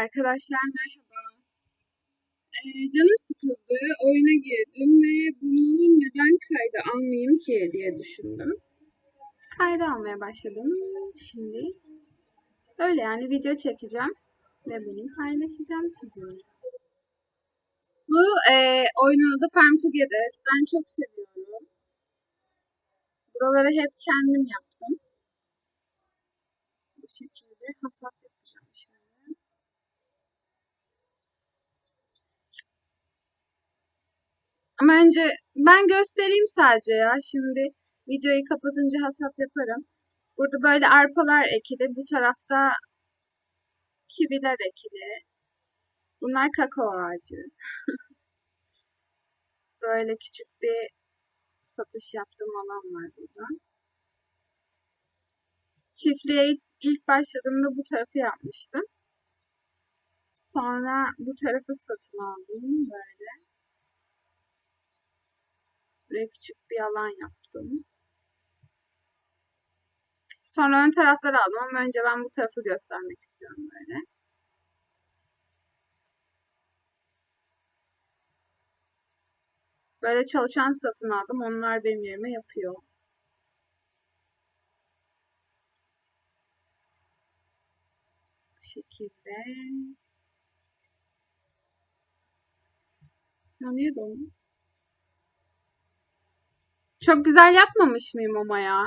Arkadaşlar merhaba. Ee, canım sıkıldı, oyuna girdim ve bunu neden kayda almayayım ki diye düşündüm. Kayda almaya başladım şimdi. Öyle yani video çekeceğim ve bunu paylaşacağım sizinle. Bu e, oyunun adı Farm Together. Ben çok seviyorum. Buraları hep kendim yaptım. Bu şekilde hasat yapacağım şöyle. Ama önce ben göstereyim sadece ya. Şimdi videoyu kapatınca hasat yaparım. Burada böyle arpalar ekili. Bu tarafta kiviler ekili. Bunlar kakao ağacı. böyle küçük bir satış yaptığım alan var burada. Çiftliğe ilk, başladığımda bu tarafı yapmıştım. Sonra bu tarafı satın aldım böyle. Buraya küçük bir alan yaptım. Sonra ön tarafları aldım ama önce ben bu tarafı göstermek istiyorum böyle. Böyle çalışan satın aldım. Onlar benim yerime yapıyor. Bu şekilde. Ya niye dondu? Çok güzel yapmamış mıyım ama ya?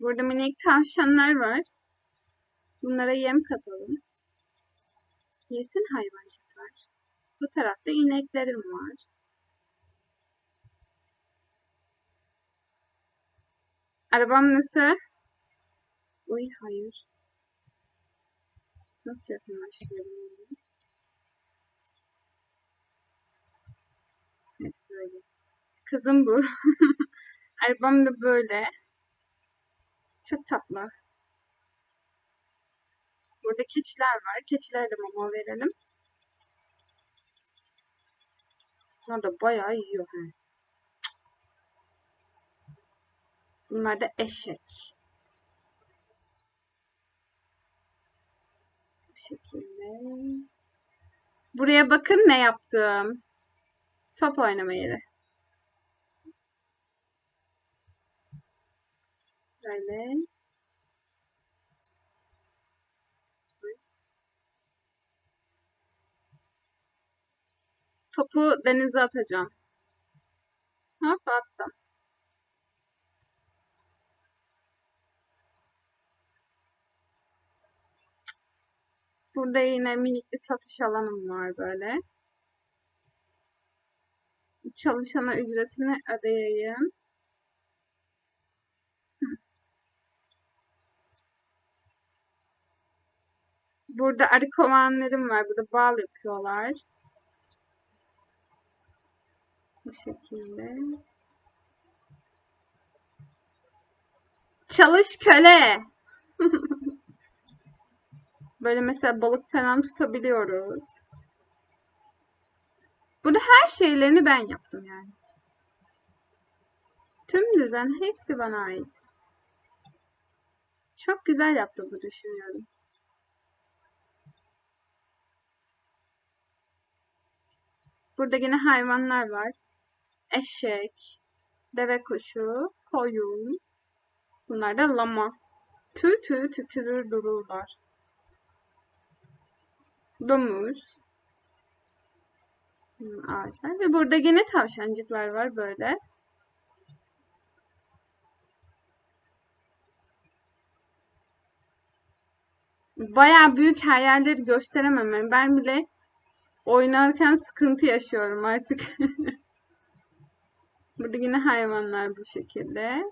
Burada minik tavşanlar var. Bunlara yem katalım. Yesin hayvancıklar. Bu tarafta ineklerim var. Arabam nasıl? Uy hayır. Nasıl yakınlaştıralım onu? Evet böyle. Kızım bu. Arabam da böyle. Çok tatlı. Burada keçiler var. Keçilere de mama verelim. Bunlar da bayağı yiyor. He. Bunlar da eşek. Şekilde. Buraya bakın ne yaptım. Top oynama yeri. Böyle. Topu denize atacağım. Burada yine minik bir satış alanım var böyle. Çalışana ücretini ödeyeyim. Burada arı kovanlarım var. Burada bal yapıyorlar. Bu şekilde. Çalış köle. Böyle mesela balık falan tutabiliyoruz. Burada her şeylerini ben yaptım yani. Tüm düzen hepsi bana ait. Çok güzel yaptığımı düşünüyorum. Burada yine hayvanlar var. Eşek, deve kuşu, koyun. Bunlar da lama. Tüy tüy tükürür dururlar. Domuz. Ağaçlar. Ve burada yine tavşancıklar var böyle. Baya büyük her yerleri gösteremem. Ben bile oynarken sıkıntı yaşıyorum artık. Burada yine hayvanlar bu şekilde.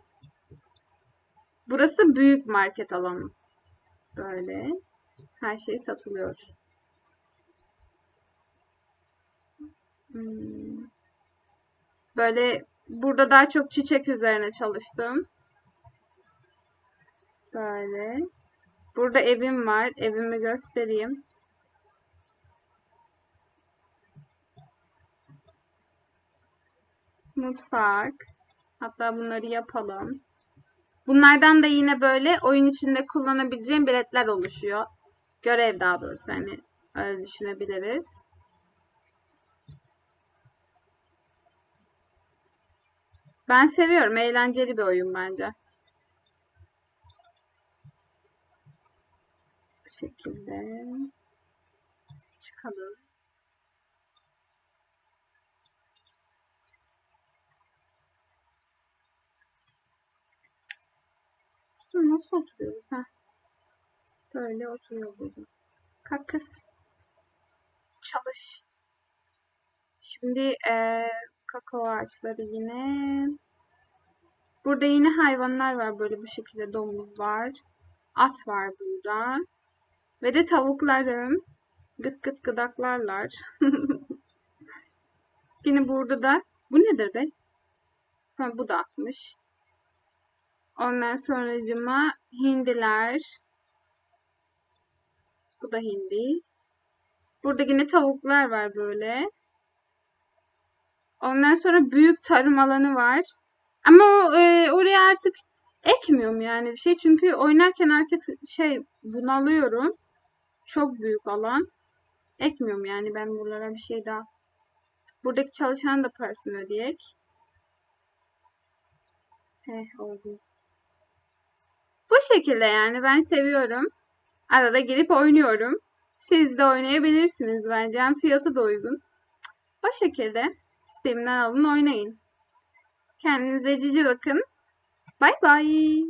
Burası büyük market alanı. Böyle. Her şey satılıyor. Hmm. Böyle burada daha çok çiçek üzerine çalıştım. Böyle. Burada evim var. Evimi göstereyim. Mutfak. Hatta bunları yapalım. Bunlardan da yine böyle oyun içinde kullanabileceğim biletler oluşuyor. Görev daha doğrusu hani öyle düşünebiliriz. Ben seviyorum. Eğlenceli bir oyun bence. Bu şekilde çıkalım. Nasıl oturuyor? Heh. Böyle oturuyor burada. Kalk kız. Çalış. Şimdi eee, kakao ağaçları yine. Burada yine hayvanlar var. Böyle bu şekilde domuz var. At var burada. Ve de tavuklarım. Gıt gıt gıdaklarlar. Yine burada da bu nedir be? Ha, bu da atmış. Ondan sonracıma hindiler. Bu da hindi. Burada yine tavuklar var böyle. Ondan sonra büyük tarım alanı var. Ama o, e, oraya artık ekmiyorum yani bir şey. Çünkü oynarken artık şey bunalıyorum. Çok büyük alan. Ekmiyorum yani ben buralara bir şey daha. Buradaki çalışan da parasını ödeyek. Heh oldu. Bu şekilde yani ben seviyorum. Arada girip oynuyorum. Siz de oynayabilirsiniz bence. Hem fiyatı da uygun. O şekilde Steam'den alın oynayın. Kendinize cici bakın. Bay bay.